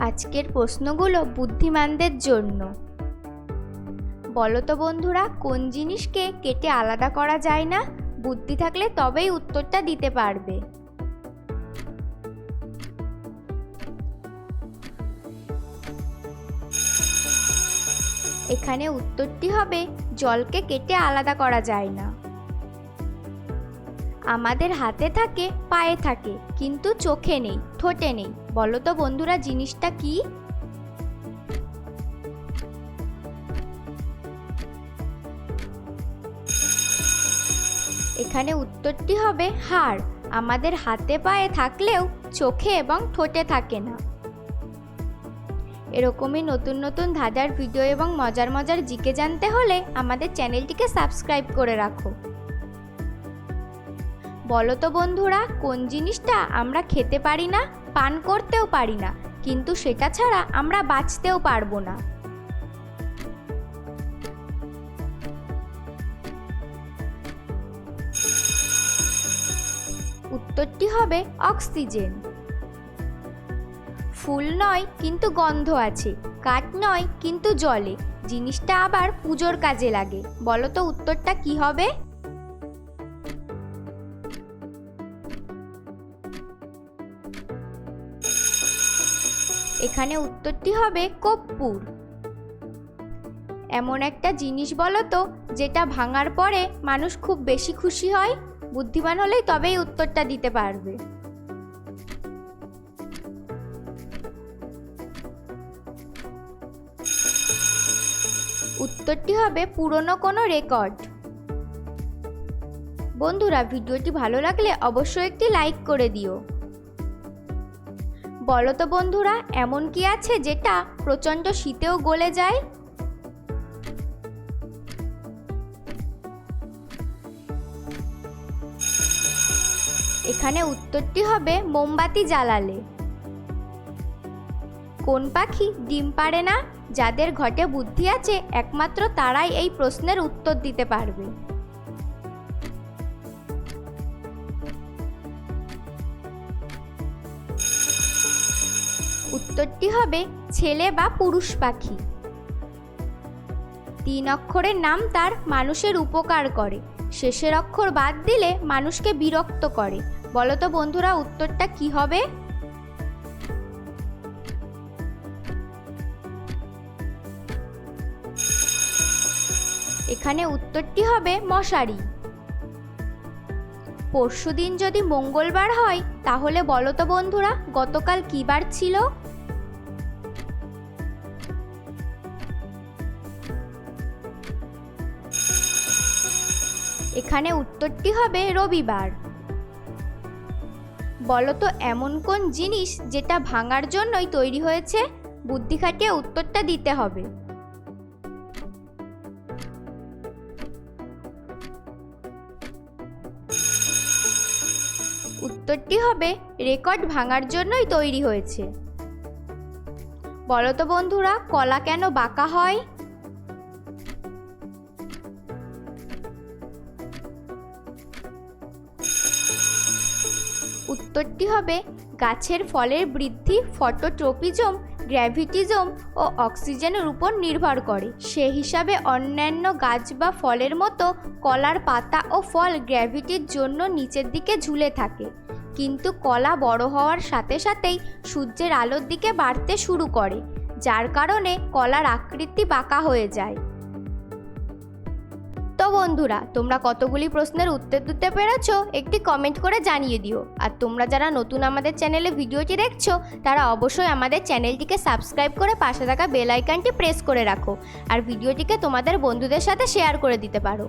আজকের প্রশ্নগুলো বুদ্ধিমানদের জন্য। বলতো বন্ধুরা, কোন জিনিসকে কেটে আলাদা করা যায় না? বুদ্ধি থাকলে তবেই উত্তরটা দিতে পারবে। এখানে উত্তরটি হবে, জলকে কেটে আলাদা করা যায় না। আমাদের হাতে থাকে, পায়ে থাকে, কিন্তু চোখে নেই, ঠোঁটে নেই। বলো তো বন্ধুরা, জিনিসটা কি? এখানে উত্তরটি হবে হাড়। আমাদের হাতে পায়ে থাকলেও চোখে এবং ঠোঁটে থাকে না। এরকমই নতুন নতুন ধাঁধার ভিডিও এবং মজার মজার জিকে জানতে হলে আমাদের চ্যানেলটিকে সাবস্ক্রাইব করে রাখো। বলো তো বন্ধুরা, কোন জিনিসটা আমরা খেতে পারি না, পান করতেও পারি না, কিন্তু সেটা ছাড়া আমরা বাঁচতেও পারব না। উত্তরটি হবে অক্সিজেন। ফুল নয়, কিন্তু গন্ধ আছে, কাঠ নয়, কিন্তু জলে, জিনিসটা আবার পুজোর কাজে লাগে। বলো তো উত্তরটা কি হবে? এখানে উত্তরটি হবে কর্পূর এমন একটা জিনিস বলো তো যেটা ভাঙার পরে মানুষ খুব বেশি খুশি হয়, বুদ্ধিমান হলেই তবেই উত্তরটা দিতে পারবে। উত্তরটি হবে পুরনো কোনো রেকর্ড। বন্ধুরা, ভিডিওটি ভালো লাগলে অবশ্যই একটি লাইক করে দিও। বলো তো বন্ধুরা, এমন কি আছে যেটা প্রচণ্ড শীতেও গলে যায়? এখানে উত্তরটি হবে মোমবাতি জ্বালালে। কোন পাখি ডিম পারে না? যাদের ঘটে বুদ্ধি আছে, একমাত্র তারাই এই প্রশ্নের উত্তর দিতে পারবে। উত্তরটি হবে ছেলে বা পুরুষ পাখি। তিন অক্ষরের নাম তার মানুষের উপকার করে। শেষের অক্ষর বাদ দিলে মানুষকে বিরক্ত করে। বলতো বন্ধুরা, উত্তরটা কি হবে? এখানে উত্তরটি হবে মশারি। পরশুদিন যদি মঙ্গলবার হয়, তাহলে বলো তো বন্ধুরা, গতকাল কী বার ছিল? এখানে উত্তরটি হবে রবিবার। বলো তো এমন কোন জিনিস যেটা ভাঙার জন্যই তৈরি হয়েছে? বুদ্ধি খাটিয়ে উত্তরটা দিতে হবে। উত্তরটি হবে, রেকর্ড ভাঙার জন্যই তৈরি হয়েছে। বলো তো বন্ধুরা, কলা কেন বাঁকা হয়? উত্তরটি হবে, গাছের ফলের বৃদ্ধি ফটোট্রপিজম, গ্র্যাভিটিজম ও অক্সিজেনের উপর নির্ভর করে। সে হিসাবে অন্যান্য গাছ বা ফলের মতো কলার পাতা ও ফল গ্র্যাভিটির জন্য নিচের দিকে ঝুলে থাকে। কিন্তু কলা বড় হওয়ার সাথে সাথেই সূর্যের আলোর দিকে বাড়তে শুরু করে, যার কারণে কলার আকৃতি বাঁকা হয়ে যায়। বন্ধুরা, তোমরা কতগুলি প্রশ্নের উত্তর দিতে পেরেছ একটি কমেন্ট করে জানিয়ে দিও। আর তোমরা যারা নতুন আমাদের চ্যানেলে ভিডিওটি দেখছ, তারা অবশ্যই আমাদের চ্যানেলটিকে সাবস্ক্রাইব করে পাশে থাকা বেল আইকনটি প্রেস করে রাখো। আর ভিডিওটিকে তোমাদের বন্ধুদের সাথে শেয়ার করে দিতে পারো।